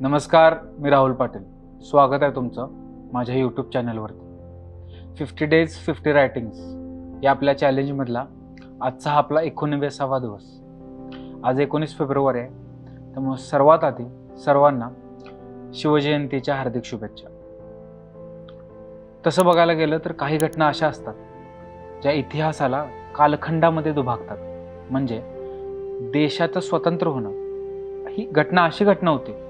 नमस्कार मी राहुल पाटील. स्वागत आहे तुमचं माझ्या यूट्यूब चॅनलवरती फिफ्टी डेज फिफ्टी रायटिंग्स या आपल्या चॅलेंजमधला आजचा हा आपला एकोणविसावा दिवस. आज एकोणीस फेब्रुवारी आहे. त्यामुळं सर्वात आधी सर्वांना शिवजयंतीच्या हार्दिक शुभेच्छा. तसं बघायला गेलं तर काही घटना अशा असतात ज्या इतिहासाला कालखंडामध्ये दुभागतात. म्हणजे देशाचं स्वतंत्र होणं. ही घटना अशी घटना होती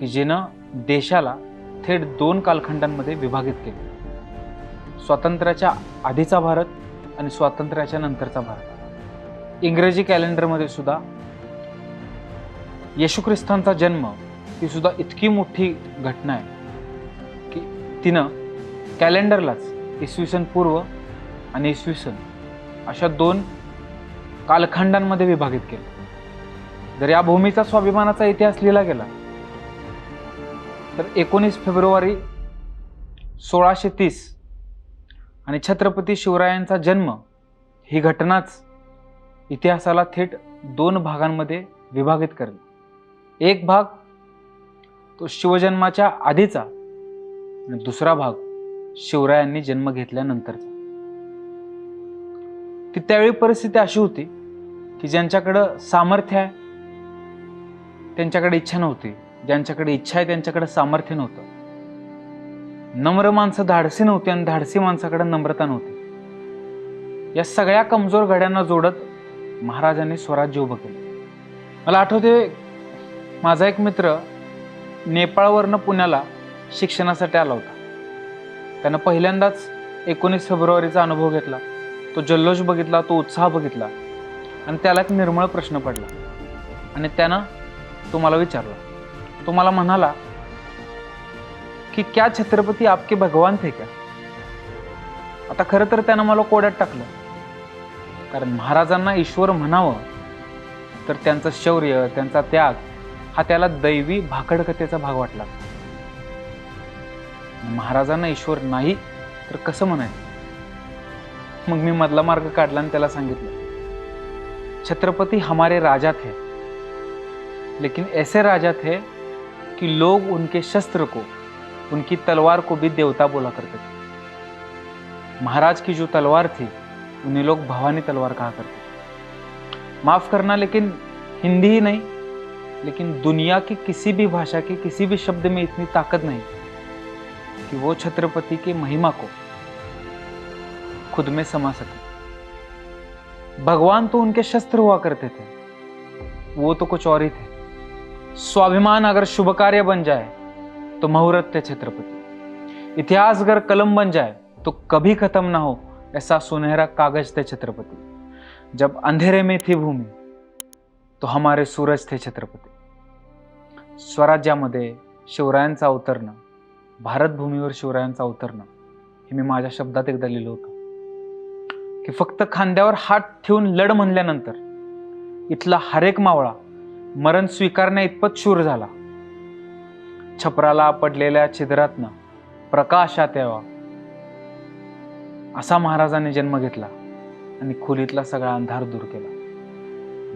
की जिनं देशाला थेट दोन कालखंडांमध्ये विभागित केले. स्वातंत्र्याच्या आधीचा भारत आणि स्वातंत्र्याच्या नंतरचा भारत. इंग्रजी कॅलेंडरमध्ये सुद्धा येशू ख्रिस्तांचा जन्म ही सुद्धा इतकी मोठी घटना आहे की तिनं कॅलेंडरलाच इसवी सन पूर्व आणि इसवी सन अशा दोन कालखंडांमध्ये विभागित केले. जर या भूमीचा स्वाभिमानाचा इतिहास लिहिला गेला तर एकोणीस फेब्रुवारी सोळाशे तीस आणि छत्रपती शिवरायांचा जन्म ही घटनाच इतिहासाला थेट दोन भागांमध्ये विभागित करेल. एक भाग तो शिवजन्माच्या आधीचा आणि दुसरा भाग शिवरायांनी जन्म घेतल्यानंतरचा. ती त्यावेळी परिस्थिती अशी होती की ज्यांच्याकडं सामर्थ्य आहे त्यांच्याकडे इच्छा नव्हती. ज्यांच्याकडे इच्छा आहे त्यांच्याकडे सामर्थ्य नव्हतं. नम्र माणसं धाडसी नव्हती आणि धाडसी माणसाकडे नम्रता नव्हती. या सगळ्या कमजोर घड्यांना जोडत महाराजांनी स्वराज्य उभं केलं. मला आठवते माझा एक मित्र नेपाळवरनं पुण्याला शिक्षणासाठी आला होता. त्यानं पहिल्यांदाच एकोणीस फेब्रुवारीचा अनुभव घेतला. तो जल्लोष बघितला तो उत्साह बघितला आणि त्याला एक निर्मळ प्रश्न पडला. आणि त्यानं तो मला विचारला. तो मला म्हणाला की क्या छत्रपती आपके भगवान थे क्या? आता खरं तर त्यानं मला कोड्यात टाकलं. कारण महाराजांना ईश्वर म्हणावं तर त्यांचं शौर्य त्यांचा त्याग हा त्याला दैवी भाकडकथेचा भाग वाटला. महाराजांना ईश्वर नाही तर कसं म्हणायचं मग मी मधला मार्ग काढला आणि त्याला सांगितलं छत्रपती हमारे राजा थे लेकिन ऐसे राजा थे कि लोग उनके शस्त्र को, उनकी तलवार को भी देवता बोला करते थे। महाराज की जो तलवार थी, उन्हें लोग भवानी तलवार कहा करते माफ़ करना, लेकिन हिंदी ही नहीं, लेकिन दुनिया की किसी भी भाषा के किसी भी शब्द में इतनी ताकत नहीं कि वो छत्रपति की महिमा को खुद में समा सके। भगवान तो उनके शस्त्र हुआ करते थे, वो तो कुछ और ही थे। स्वाभिमान अगर शुभ कार्य बन जाए तो मुहूर्त थे छत्रपति। इतिहास अगर कलम बन जाए तो कभी खत्म ना हो ऐसा सुनहरा कागज थे छत्रपति। जब अंधेरे में थी भूमि तो हमारे सूरज थे छत्रपती। स्वराज्यामध्ये शिवरायांचा अवतरणं भारतभूमीवर शिवरायांचा अवतरणं हे मी माझ्या शब्दात एकदा लिहिलं होतं. की फक्त खांद्यावर हात ठेवून लढ म्हणल्यानंतर इथला हरेक मावळा मरण स्वीकारण्या इतपत शूर झाला. छपराला पडलेल्या छिद्रातनं प्रकाशात यावा असा महाराजांनी जन्म घेतला आणि खोलीतला सगळा अंधार दूर केला.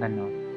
धन्यवाद.